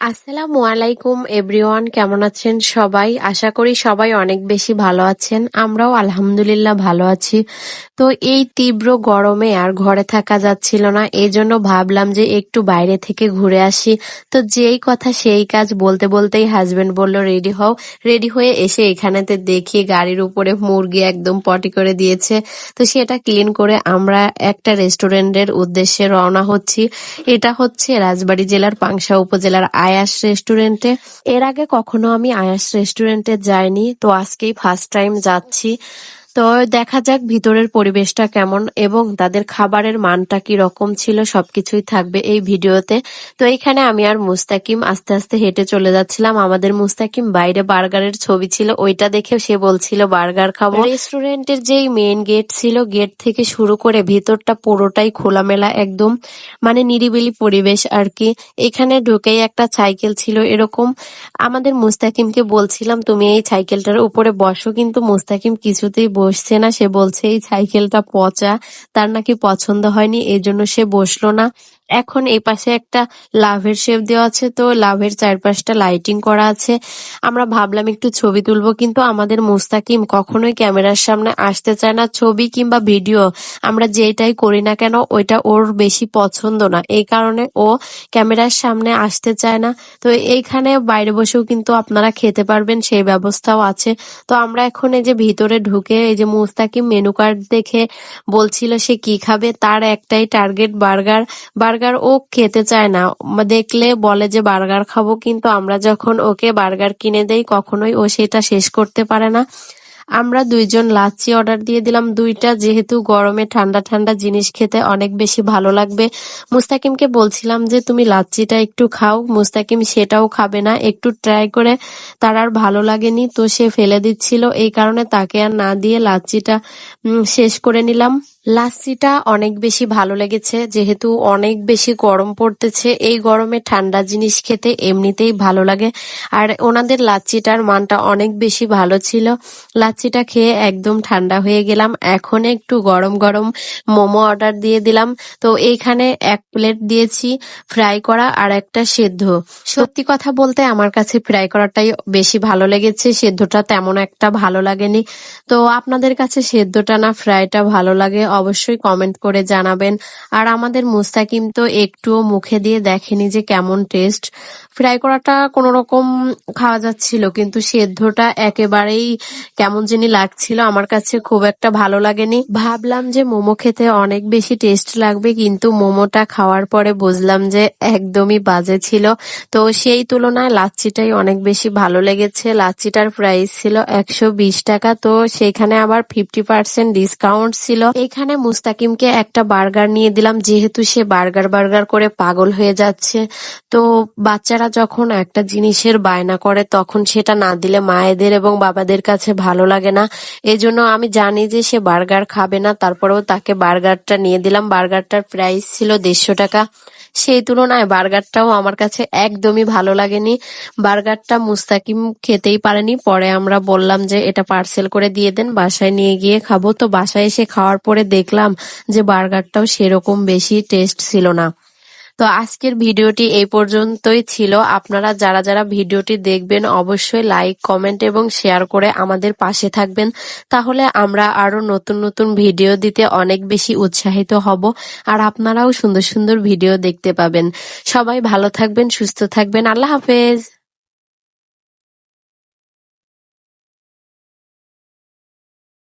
আসসালামু আলাইকুম, এভরিওয়ান। কেমন আছেন সবাই? আশা করি সবাই অনেক বেশি ভালো আছেন। আমরাও আলহামদুলিল্লাহ ভালো আছি। তো এই তীব্র গরমে আর ঘরে থাকা যাচ্ছিল না। এই জন্য ভাবলাম যে একটু বাইরে থেকে ঘুরে আসি। তো যেই কথা সেই কাজ বলতে বলতেই হাজবেন্ড বলল, রেডি হও। রেডি হয়ে এসে এখানেতে দেখি গাড়ির উপরে মুরগি একদম পটি করে দিয়েছে। তো সেটা ক্লিন করে আমরা একটা রেস্টুরেন্টের উদ্দেশ্যে রওনা হচ্ছি। এটা হচ্ছে রাজবাড়ী জেলার পাংশা উপজেলার আয়াস রেস্টুরেন্টে। এর আগে কখনো আমি আয়াস রেস্টুরেন্টে যাইনি তো আজকেই ফার্স্ট টাইম যাচ্ছি। তো দেখা যাক ভিতরের পরিবেশটা কেমন এবং তাদের খাবারের মানটা কি রকম ছিল, সবকিছুই থাকবে এই ভিডিওতে। তো এখানে আমি আর মুস্তাকিম আস্তে আস্তে হেঁটে চলে যাচ্ছিলাম। আমাদের মুস্তাকিম বাইরে বার্গারের ছবি ছিল, ওইটা দেখে সে বলছিল, বার্গার খাব। রেস্টুরেন্টের যেই মেন গেট ছিল, গেট থেকে শুরু করে ভিতরটা পুরোটাই খোলামেলা, একদম মানে নিরিবিলি পরিবেশ আর কি। এখানে ঢুকেই একটা সাইকেল ছিল এরকম। আমাদের মুস্তাকিমকে বলছিলাম, তুমি এই সাইকেলটার উপরে বসো। কিন্তু মুস্তাকিম কিছুতেই বসছে না, সে বলছে, এই সাইকেলটা পচা, তার নাকি পছন্দ হয়নি এজন্য জন্য সে বসল না। এখন এই পাশে একটা লাভের শেপ দেওয়া আছে, তো লাভের চারপাশটা লাইটিং করা আছে। আমরা ভাবলাম একটু ছবি তুলবো, কিন্তু আমাদের মুস্তাকিম কখনোই ক্যামেরার সামনে আসতে চায় না। ছবি কিংবা ভিডিও আমরা যেটাই করি না কেন, ওইটা ওর বেশি পছন্দ না। এই কারণে ও ক্যামেরার সামনে আসতে চায় না। তো এইখানে বাইরে বসেও কিন্তু আপনারা খেতে পারবেন, সেই ব্যবস্থাও আছে। তো আমরা এখন এই যে ভিতরে ঢুকে এই যে মুস্তাকিম মেনু কার্ড দেখে বলছিল সে কি খাবে, তার একটাই টার্গেট বার্গার বার্গার ও খেতে চায় না। দেখলে বলে যে, বার্গার খাব কিন্তু আমরা যখন ওকে বার্গার কিনে দেই, কখনোই ও সেটা শেষ করতে পারে না। আমরা দুইজন লাচ্ছি অর্ডার দিয়ে দিলাম। দুইটা যেহেতু গরমে ঠান্ডা ঠান্ডা জিনিস খেতে অনেক বেশি ভালো লাগবে। মুস্তাকিমকে বলছিলাম যে, তুমি লাচ্ছিটা একটু খাও। মুস্তাকিম সেটাও খাবে না। একটু ট্রাই করে তার আর ভালো লাগেনি, তো সে ফেলে দিচ্ছিল। এই কারণে তাকে আর না দিয়ে লাচ্ছিটা শেষ করে নিলাম। লাচ্ছিটা অনেক বেশি ভালো লেগেছে, যেহেতু অনেক বেশি গরম পড়তেছে। এই গরমে ঠান্ডা জিনিস খেতে এমনিতেই ভালো লাগে। আর ওনাদের লাচ্ছিটার মানটা অনেক বেশি ভালো ছিল। লাচ্ছিটা খেয়ে একদম ঠান্ডা হয়ে গেলাম। এখন একটু গরম গরম মোমো অর্ডার দিয়ে দিলাম। তো এইখানে এক প্লেট দিয়েছি ফ্রাই করা আর একটা সেদ্ধ। সত্যি কথা বলতে আমার কাছে ফ্রাই করাটাই বেশি ভালো লেগেছে। সেদ্ধটা তেমন একটা ভালো লাগেনি। তো আপনাদের কাছে সেদ্ধটা না ফ্রাইটা ভালো লাগে? অবশ্যই কমেন্ট করে জানাবেন। আর আমাদের মুস্তাকিম তো একটুও মুখে দিয়ে দেখেনি যে কেমন টেস্ট ফ্রাই করাটা কোনো রকম খাওয়া যাচ্ছিল, কিন্তু সেদ্ধটা একেবারেই কেমন জানি লাগছিল। আমার কাছে খুব একটা ভালো লাগেনি। ভাবলাম যে মোমো খেতে অনেক বেশি টেস্ট লাগবে, কিন্তু মোমোটা খাওয়ার পরে বুঝলাম যে একদমই বাজে ছিল। তো সেই তুলনায় লাচ্ছিটাই অনেক বেশি ভালো লেগেছে। লাচ্ছিটার প্রাইস ছিল একশো বিশ টাকা, তো সেখানে আবার ফিফটি পার্সেন্ট ডিসকাউন্ট ছিল। এখানে মুস্তাকিমকে একটা বার্গার নিয়ে দিলাম, যেহেতু সে বার্গার বার্গার করে পাগল হয়ে যাচ্ছে। তো বাচ্চারা যখন একটা জিনিসের বায়না করে, তখন সেটা না দিলে মায়েদের এবং বাবাদের কাছে ভালো লাগে না। এজন্য আমি জানি যে সে বার্গার খাবে না, তারপরেও তাকে বার্গারটা নিয়ে দিলাম। বার্গারটার প্রাইস ছিল দেড়শো টাকা। সেই তুলনায় বার্গারটাও আমার কাছে একদমই ভালো লাগেনি। বার্গারটা মুস্তাকিম খেতেই পারেনি। পরে আমরা বললাম যে এটা পার্সেল করে দিয়ে দেন, বাসায় নিয়ে গিয়ে খাব। তো বাসায় এসে খাওয়ার পরে দেখলাম যে বার্গারটাও সেরকম বেশি টেস্ট ছিল না। তো আজকের ভিডিওটি এই পর্যন্তই ছিল। আপনারা যারা যারা ভিডিওটি দেখবেন অবশ্যই লাইক কমেন্ট এবং শেয়ার করে আমাদের পাশে থাকবেন। তাহলে আমরা আরও নতুন নতুন ভিডিও দিতে অনেক বেশি উৎসাহিত হব আর আপনারাও সুন্দর সুন্দর ভিডিও দেখতে পাবেন। সবাই ভালো থাকবেন, সুস্থ থাকবেন। আল্লাহ হাফেজ।